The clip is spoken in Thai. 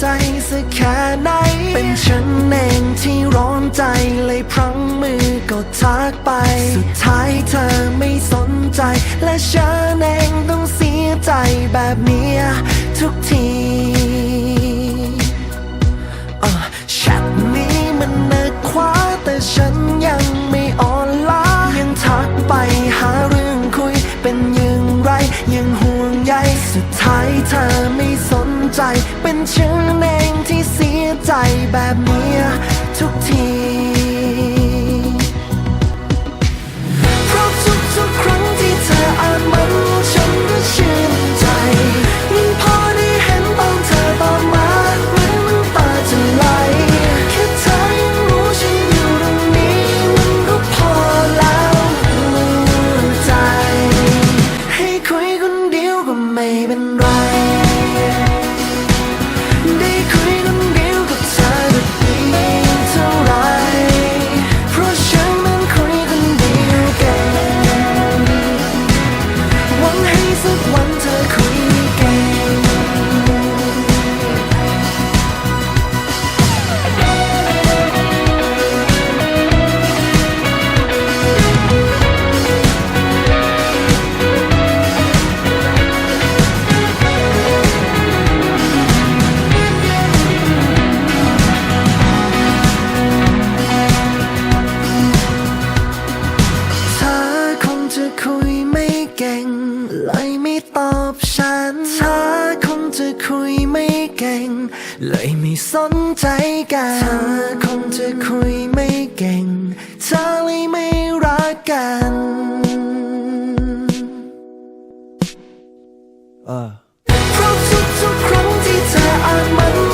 ใจสักแค่ไหน เป็นฉันเองที่ร้อนใจเลยพลั้งมือกดทักไป สุดท้ายเธอไม่สนใจ และฉันเองต้องเสียใจแบบนี้ทุกทีแชทนี้มันเนึกคว้าแต่ฉันยังไม่อ่อนล้ายังทักไปหาเรื่องคุยเป็นอย่างไร ยังห่วงใยสุดท้ายเธอไม่สน ใจ เป็นฉันเองที่เสียใจแบบนี้ทุกทีเพราะทุกๆครั้งที่เธออ่านมันฉันก็ชื่นใจยิ่งพอได้เห็นตอนเธอตอบมาเหมือนน้ำตาจะไหลแค่เธอยังรู้ฉันอยู่ตรงนี้มันก็พอแล้วหัวใจ ให้คุยคนเดียวก็ไม่เป็นไร คุยไม่เก่ง เลยไม่ตอบฉันเธอคงจะคุยไม่เก่ง เลยไม่สนใจกันเธอคงจะคุยไม่เก่ง เธอเลยไม่รักกันเพราะทุกๆครั้งที่เธออ่านมัน